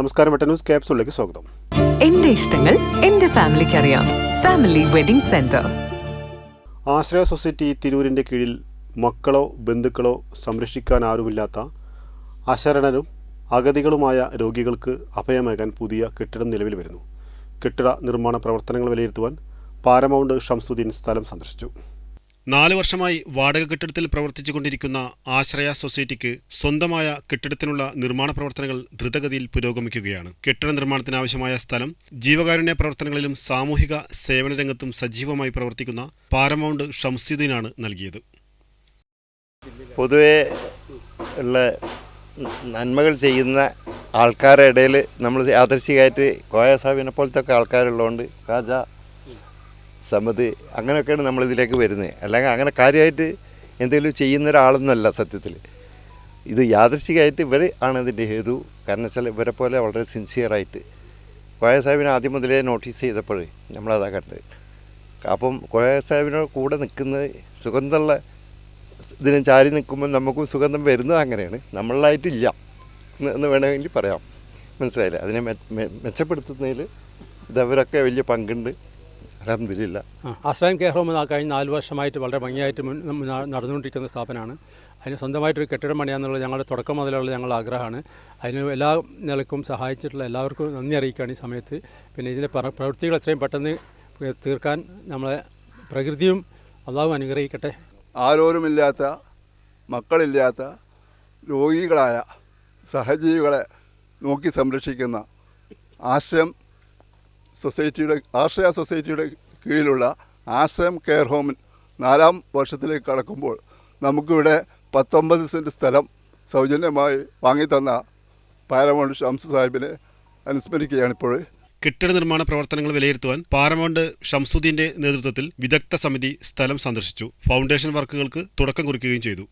നമസ്കാരം വെട്ട ന്യൂസ് സ്വാഗതം. എന്റെ ഇഷ്ടങ്ങൾ എന്റെ ഫാമിലിക്ക് അറിയാം. Family wedding centre. Ashraya society തിരൂരിന്റെ കീഴിൽ മക്കളോ ബന്ധുക്കളോ സംരക്ഷിക്കാൻ ആരുമില്ലാത്ത അശരണരും അഗതികളുമായ രോഗികൾക്ക് അഭയമേകാൻ പുതിയ കെട്ടിടം നിലവിൽ വരുന്നു. കെട്ടിട നിർമ്മാണ പ്രവർത്തനങ്ങൾ വിലയിരുത്തുവാൻ പാരമൗണ്ട് ഷംസുദ്ദീൻ സ്ഥലം സന്ദർശിച്ചു. നാല് വർഷമായി വാടക കെട്ടിടത്തിൽ പ്രവർത്തിച്ചുകൊണ്ടിരിക്കുന്ന ആശ്രയ സൊസൈറ്റിക്ക് സ്വന്തമായ കെട്ടിടത്തിനുള്ള നിർമ്മാണ പ്രവർത്തനങ്ങൾ ദ്രുതഗതിയിൽ പുരോഗമിക്കുകയാണ്. കെട്ടിട നിർമ്മാണത്തിനാവശ്യമായ സ്ഥലം ജീവകാരുണ്യ പ്രവർത്തനങ്ങളിലും സാമൂഹിക സേവന രംഗത്തും സജീവമായി പ്രവർത്തിക്കുന്ന പാരമൗണ്ട് ഷംസുദ്ദീനാണ് നൽകിയത്. പൊതുവെ ഉള്ള നന്മകൾ ചെയ്യുന്ന ആൾക്കാരുടെ ഇടയിൽ നമ്മൾ ആദർശികമായിട്ട് കോയ സാബിനെ പോലത്തെ ഒക്കെ ആൾക്കാരുള്ളതുകൊണ്ട് ഖാജ സമത് അങ്ങനെയൊക്കെയാണ് നമ്മളിതിലേക്ക് വരുന്നത് അല്ലെങ്കിൽ അങ്ങനെ കാര്യമായിട്ട് എന്തെങ്കിലും ചെയ്യുന്ന ഒരാളൊന്നുമല്ല സത്യത്തിൽ. ഇത് യാദൃശികമായിട്ട് ഇവർ ആണ് ഇതിന്റെ ഹേതു. കാരണം വെച്ചാൽ ഇവരെ പോലെ വളരെ സിൻസിയറായിട്ട് കോയ സാഹിബിനെ ആദ്യം മുതലേ നോട്ടീസ് ചെയ്തപ്പോൾ നമ്മളതാ കണ്ടത്. അപ്പം കോയ സാഹിബിനോട് കൂടെ നിൽക്കുന്നത് സുഗന്ധമുള്ള ഇതിനെ ചാരി നിൽക്കുമ്പോൾ നമുക്കും സുഗന്ധം വരുന്നത് അങ്ങനെയാണ്. നമ്മളിലായിട്ടില്ല. എന്ന് വേണമെങ്കിൽ പറയാം. മനസ്സിലായില്ലേ? അതിനെ മെച്ചപ്പെടുത്തുന്നതിൽ ഇതവരൊക്കെ വലിയ പങ്കുണ്ട്. അലഹമില്ല ആശ്രയം കെയർ ഹോം കഴിഞ്ഞ നാല് വർഷമായിട്ട് വളരെ ഭംഗിയായിട്ട് നടന്നുകൊണ്ടിരിക്കുന്ന സ്ഥാപനമാണ്. അതിന് സ്വന്തമായിട്ടൊരു കെട്ടിടം പണിയാന്നുള്ളത് ഞങ്ങളുടെ തുടക്കം മുതലുള്ള ഞങ്ങളുടെ ആഗ്രഹമാണ്. അതിന് എല്ലാ നിലക്കും സഹായിച്ചിട്ടുള്ള എല്ലാവർക്കും നന്ദി അറിയിക്കുകയാണ് ഈ സമയത്ത്. പിന്നെ ഇതിന്റെ പ്ര- പ്രവൃത്തികൾ എത്രയും പെട്ടെന്ന് തീർക്കാൻ നമ്മളെ പ്രകൃതിയും അള്ളാഹും അനുഗ്രഹിക്കട്ടെ. ആരോരുമില്ലാത്ത മക്കളില്ലാത്ത രോഗികളായ സഹജീവികളെ നോക്കി സംരക്ഷിക്കുന്ന ആശ്രയം സൊസൈറ്റിയുടെ ആശ്രയ സൊസൈറ്റിയുടെ കീഴിലുള്ള ആശ്രയം കെയർ ഹോമിൽ നാലാം വർഷത്തിലേക്ക് കടക്കുമ്പോൾ നമുക്കിവിടെ പത്തൊമ്പത് സെന്റ് സ്ഥലം സൗജന്യമായി വാങ്ങിത്തന്ന പാരമൗണ്ട് ഷംസ് സാഹിബിനെ അനുസ്മരിക്കുകയാണ് ഇപ്പോൾ. കെട്ടിട നിർമ്മാണ പ്രവർത്തനങ്ങൾ വിലയിരുത്തുവാൻ പാരമൗണ്ട് ഷംസുദ്ദീന്റെ നേതൃത്വത്തിൽ വിദഗ്ധ സമിതി സ്ഥലം സന്ദർശിച്ചു. ഫൗണ്ടേഷൻ വർക്കുകൾക്ക് തുടക്കം കുറിക്കുകയും ചെയ്തു.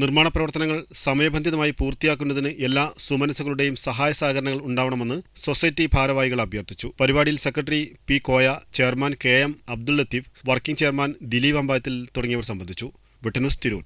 നിർമ്മാണ പ്രവർത്തനങ്ങൾ സമയബന്ധിതമായി പൂർത്തിയാക്കുന്നതിന് എല്ലാ സുമനസുകളുടെയും സഹായ സഹകരണങ്ങൾ ഉണ്ടാവണമെന്ന് സൊസൈറ്റി ഭാരവാഹികൾ അഭ്യർത്ഥിച്ചു. പരിപാടിയിൽ secretary P Koya chairman K M Abdul Latheef working chairman Dileep അമ്പായത്തിൽ തുടങ്ങിയവർ സംബന്ധിച്ചു. വിട്ടന്യൂസ് തിരൂർ.